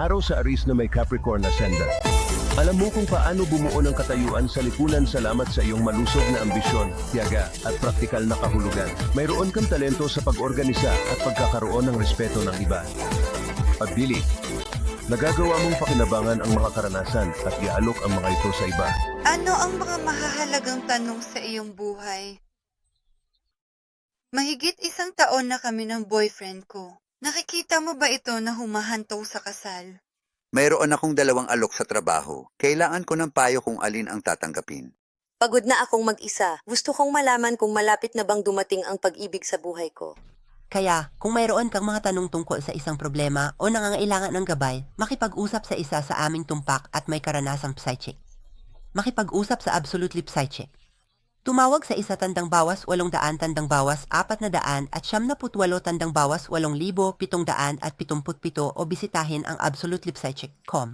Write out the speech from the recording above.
Araw sa Aris na may Capricorn na senda. Alam mo kung paano bumuo ng katayuan sa lipunan salamat sa iyong malusog na ambisyon, tiyaga at praktikal na kahulugan. Mayroon kang talento sa pag-organisa at pagkakaroon ng respeto ng iba. Pagdili. Nagagawa mong pakinabangan ang mga karanasan at iaalok ang mga ito sa iba. Ano ang mga mahahalagang tanong sa iyong buhay? Mahigit isang taon na kami ng boyfriend ko. Nakikita mo ba ito na humahantaw sa kasal? Mayroon akong dalawang alok sa trabaho. Kailangan ko ng payo kung alin ang tatanggapin. Pagod na akong mag-isa. Gusto kong malaman kung malapit na bang dumating ang pag-ibig sa buhay ko. Kaya, kung mayroon kang mga tanong tungkol sa isang problema o nangangailangan ng gabay, makipag-usap sa isa sa aming tumpak at may karanasang psychic. Makipag-usap sa Absolutely Psychic. Tumawag sa isa tandang bawas walong daan tandang bawas apat na daan at siyam na putwalo tandang bawas walong libo pitong daan at pitumput pito o bisitahin ang absolutelipsychic.com.